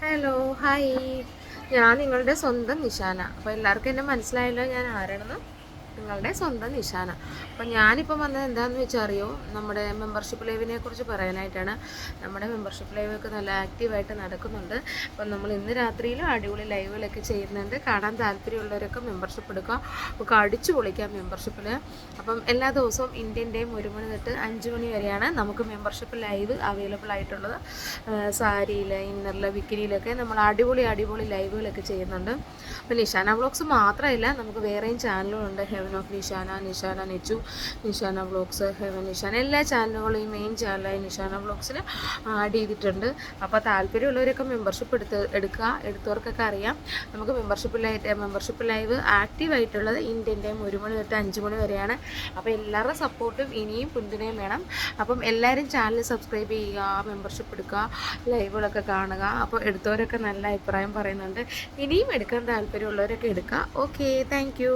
Hello hi ഞാൻ നിങ്ങളുടെ സ്വന്തം നിശാന അപ്പോൾ എല്ലാവർക്കും എന്നെ മനസ്സിലായല്ലോ ഞാൻ ആരാണെന്ന്? നിങ്ങളുടെ സ്വന്തം നിശാന. അപ്പം ഞാനിപ്പം വന്നത് എന്താണെന്ന് വെച്ചാൽ അറിയോ നമ്മുടെ മെമ്പർഷിപ്പ് ലൈവിനെ കുറിച്ച് പറയാനായിട്ടാണ്. നമ്മുടെ മെമ്പർഷിപ്പ് ലൈവൊക്കെ നല്ല ആക്റ്റീവായിട്ട് നടക്കുന്നുണ്ട്. അപ്പം നമ്മൾ ഇന്ന് രാത്രിയിലും അടിപൊളി ലൈവുകളൊക്കെ ചെയ്യുന്നുണ്ട്. കാണാൻ താല്പര്യമുള്ളവരൊക്കെ മെമ്പർഷിപ്പ് എടുക്കുക നമുക്ക് അടിച്ചു പൊളിക്കാം മെമ്പർഷിപ്പിൽ അപ്പം എല്ലാ ദിവസവും ഇന്ത്യൻ ടൈം ഒരു മണി തൊട്ട് അഞ്ച് മണി വരെയാണ് നമുക്ക് മെമ്പർഷിപ്പ് ലൈവ് അവൈലബിൾ ആയിട്ടുള്ളത്. സാരിയിൽ ഇന്നറിൽ വിക്കിനിയിലൊക്കെ നമ്മൾ അടിപൊളി അടിപൊളി ലൈവുകളൊക്കെ ചെയ്യുന്നുണ്ട്. അപ്പം നിഷാന വ്ളോഗ്സ് മാത്രമല്ല നമുക്ക് വേറെയും ചാനലുകളുണ്ട് heaven of Nishana Nishana Nichu Nishana vlogs heaven Nishana. എല്ലാ ചാനലുകളും ഈ മെയിൻ ചാനലായി നിഷാന വ്ളോഗ്സിൽ ആഡ് ചെയ്തിട്ടുണ്ട്. അപ്പോൾ താല്പര്യമുള്ളവരൊക്കെ മെമ്പർഷിപ്പ് എടുത്ത് എടുക്കുക. എടുത്തവർക്കൊക്കെ അറിയാം. നമുക്ക് membership live membership live active ആയിട്ടുള്ളത് ഇന്ത്യൻ ടൈം ഒരു മണി തൊട്ട് അഞ്ച് മണി വരെയാണ്. അപ്പോൾ എല്ലാവരുടെ സപ്പോർട്ടും ഇനിയും പിന്തുണയും വേണം. അപ്പം എല്ലാവരും ചാനൽ സബ്സ്ക്രൈബ് ചെയ്യുക മെമ്പർഷിപ്പ് എടുക്കുക ലൈവുകളൊക്കെ കാണുക. അപ്പോൾ എടുത്തവരൊക്കെ നല്ല അഭിപ്രായം പറയുന്നുണ്ട്. ഇനിയും എടുക്കാൻ താല്പര്യമുള്ളവരൊക്കെ എടുക്കുക. Okay thank